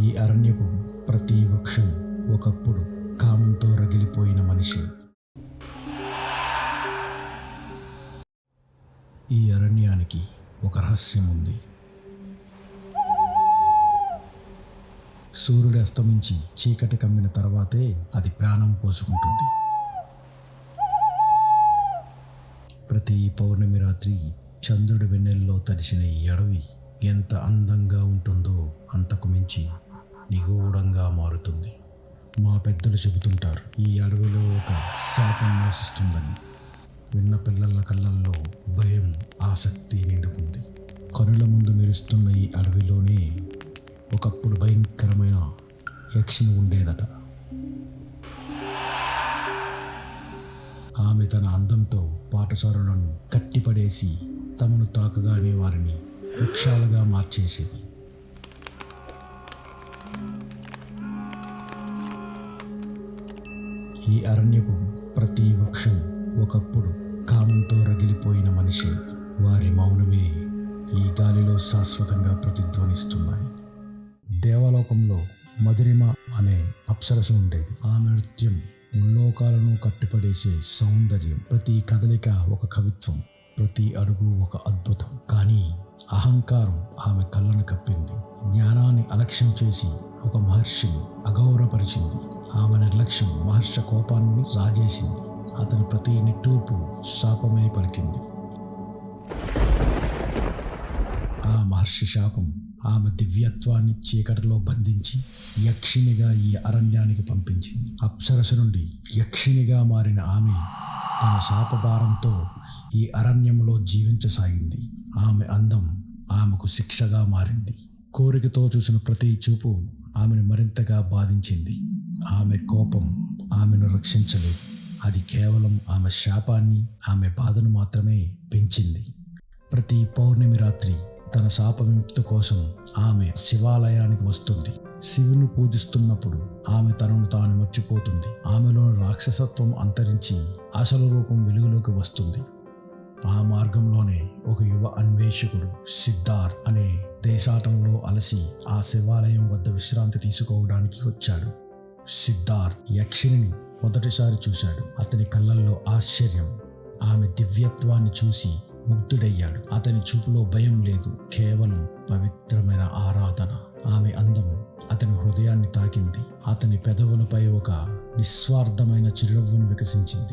ఈ అరణ్యపు ప్రతి వృక్షం ఒకప్పుడు కామంతో రగిలిపోయిన మనిషి. ఈ అరణ్యానికి ఒక రహస్యం ఉంది. సూర్యుడు అస్తమించి చీకటి కమ్మిన తర్వాతే అది ప్రాణం పోసుకుంటుంది. ప్రతి పౌర్ణమి రాత్రి చంద్రుడి వెన్నెల్లో తడిసిన ఈ అడవి ఎంత అందంగా ఉంటుందో అంతకు మించి నిగూఢంగా మారుతుంది. మా పెద్దలు చెబుతుంటారు ఈ అడవిలో ఒక శాపం మోసిస్తుందని విన్న పిల్లల కళ్ళల్లో భయం ఆసక్తి నిండుకుంది. కనుల ముందు మెరుస్తున్న ఈ అడవిలోనే ఒకప్పుడు భయంకరమైన యక్షిని ఉండేదట. ఆమె తన అందంతో పాఠశాలలను కట్టిపడేసి తమను తాకగానే వారిని వృక్షాలుగా మార్చేసేది. ఈ అరణ్యపు ప్రతి వృక్షం ఒకప్పుడు కామంతో రగిలిపోయిన మనిషి. వారి మౌనమే ఈ గాలిలో శాశ్వతంగా ప్రతిధ్వనిస్తున్నాయి. దేవలోకంలో మధురిమ అనే అప్సరస ఉండేది. ఆ నృత్యం ముల్లోకాలను కట్టిపడేసే సౌందర్యం ప్రతి కదలిక ఒక కవిత్వం ప్రతి అడుగు ఒక అద్భుతం. కానీ అహంకారం ఆమె కళ్ళను కప్పింది. జ్ఞానాన్ని అలక్ష్యం చేసి ఒక మహర్షిని అగౌరవపరిచింది. ఆమె నిర్లక్ష్యం మహర్షి కోపాన్ని రాజేసింది అతని ప్రతి నిట్టూర్పు శాపమే పలికింది. ఆ మహర్షి శాపం ఆమె దివ్యత్వాన్ని చీకటిలో బంధించి యక్షినిగా ఈ అరణ్యానికి పంపించింది. అప్సరస నుండి యక్షినిగా మారిన ఆమె తన శాపభారంతో ఈ అరణ్యంలో జీవించసాగింది. ఆమె అందం ఆమెకు శిక్షగా మారింది. కోరికతో చూసిన ప్రతి చూపు ఆమెను మరింతగా బాధించింది. ఆమె కోపం ఆమెను రక్షించలేదు. అది కేవలం ఆమె శాపాన్ని ఆమె బాధను మాత్రమే పెంచింది. ప్రతి పౌర్ణమి రాత్రి తన శాప విముక్తి కోసం ఆమె శివాలయానికి వస్తుంది. శివుని పూజిస్తున్నప్పుడు ఆమె తనను తాను మర్చిపోతుంది. ఆమెలోని రాక్షసత్వం అంతరించి అసలు రూపం వెలుగులోకి వస్తుంది. ఆ మార్గంలోనే ఒక యువ అన్వేషకుడు సిద్ధార్థ్ అనే దేశాటంలో అలసి ఆ శివాలయం వద్ద విశ్రాంతి తీసుకోవడానికి వచ్చాడు. సిద్ధార్థ్ యక్షిణిని మొదటిసారి చూశాడు. అతని కళ్ళల్లో ఆశ్చర్యం. ఆమె దివ్యత్వాన్ని చూసి ముగ్ధుడయ్యాడు. అతని చూపులో భయం లేదు. కేవలం పవిత్రమైన ఆరాధన. ఆమె అందం అతని హృదయాన్ని తాకింది. అతని పెదవులపై ఒక నిస్వార్థమైన చిరునవ్వును వికసించింది.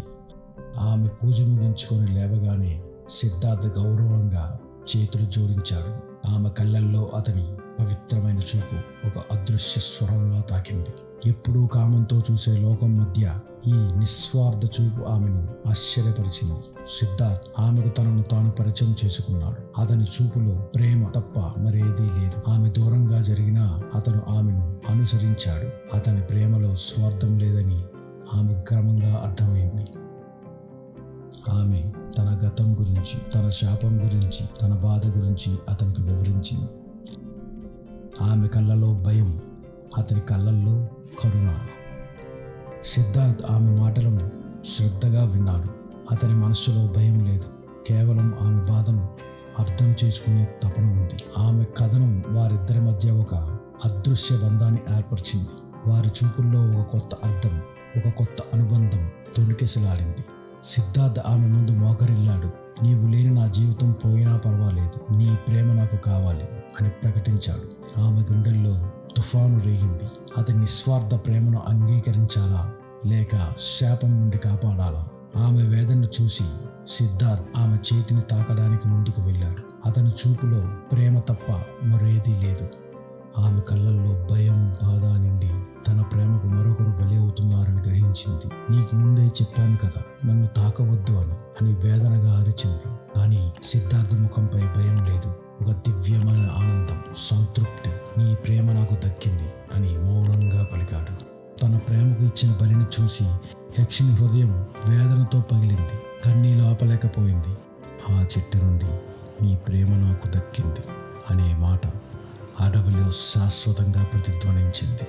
ఆమె పూజ ముగించుకొని లేవగానే సిద్ధార్థ గౌరవంగా చేతులు జోడించాడు. ఆమె కళ్ళల్లో అతని పవిత్రమైన చూపు ఒక అదృశ్య స్వరంలా తాకింది. ఎప్పుడూ కామంతో చూసే లోకం మధ్య ఈ నిస్వార్థ చూపు ఆమెను ఆశ్చర్యపరిచింది. సిద్ధార్థ్ ఆమెకు తనను తాను పరిచయం చేసుకున్నాడు. అతని చూపులో ప్రేమ తప్ప మరేదీ లేదు. ఆమె దూరంగా జరిగినా అతను ఆమెను అనుసరించాడు. అతని ప్రేమలో స్వార్థం లేదని ఆమె క్రమంగా అర్థమైంది. ఆమె తన గతం గురించి తన శాపం గురించి తన బాధ గురించి అతనికి వివరించింది. ఆమె కళ్ళలో భయం అతని కళ్ళల్లో కరుణ. సిద్ధార్థ్ ఆమె మాటలను శ్రద్ధగా విన్నాడు. అతని మనస్సులో భయం లేదు. కేవలం ఆమె బాధను అర్థం చేసుకునే తపన ఉంది. ఆమె కథనం వారిద్దరి మధ్య ఒక అదృశ్య బంధాన్ని ఏర్పరిచింది. వారి చూపుల్లో ఒక కొత్త అర్థం ఒక కొత్త అనుబంధం తొణికెసలాడింది. సిద్ధార్థ్ ఆమె ముందు మోకరిల్లాడు. నీవు లేని నా జీవితం పోయినా పర్వాలేదు. నీ ప్రేమ నాకు కావాలి అని ప్రకటించాడు. ఆమె గుండెల్లో తుఫాను రేగింది. అతని నిస్వార్థ ప్రేమను అంగీకరించాలా? లేక శాపం నుండి కాపాడాలా? ఆమె వేదనను చూసి సిద్ధార్థ్ ఆమె చేతిని తాకడానికి ముందుకు వెళ్ళాడు. అతని చూపులో ప్రేమ తప్ప మరేదీ లేదు. ఆమె కళ్ళల్లో భయం బాధ నిండి తన ప్రేమకు మరొకరు బలి అవుతున్నారని గ్రహించింది. నీకు ముందే చెప్పాను కదా నన్ను తాకవద్దు అని అని వేదనగా అరిచింది. కానీ సిద్ధార్థ ముఖంపై భయం లేదు. ఒక దివ్యమైన ఆనందం సంతృప్తి నీ ప్రేమ నాకు దక్కింది అని మౌనంగా పలికాడు. తన ప్రేమకు ఇచ్చిన బలిని చూసి యక్షిని హృదయం వేదనతో పగిలింది. కన్నీలు ఆపలేకపోయింది. ఆ చెట్టు నుండి నీ ప్రేమ నాకు దక్కింది అనే మాట అడవిలో శాశ్వతంగా ప్రతిధ్వనించింది.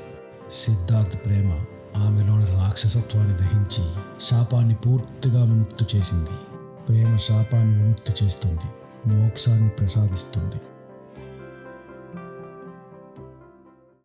సిద్ధార్థ్ ప్రేమ ఆమెలోని రాక్షసత్వాన్ని దహించి శాపాన్ని పూర్తిగా విముక్తి చేసింది. ప్రేమ శాపాన్ని విముక్తి చేస్తుంది. మోక్షాన్ని ప్రసాదిస్తుంది.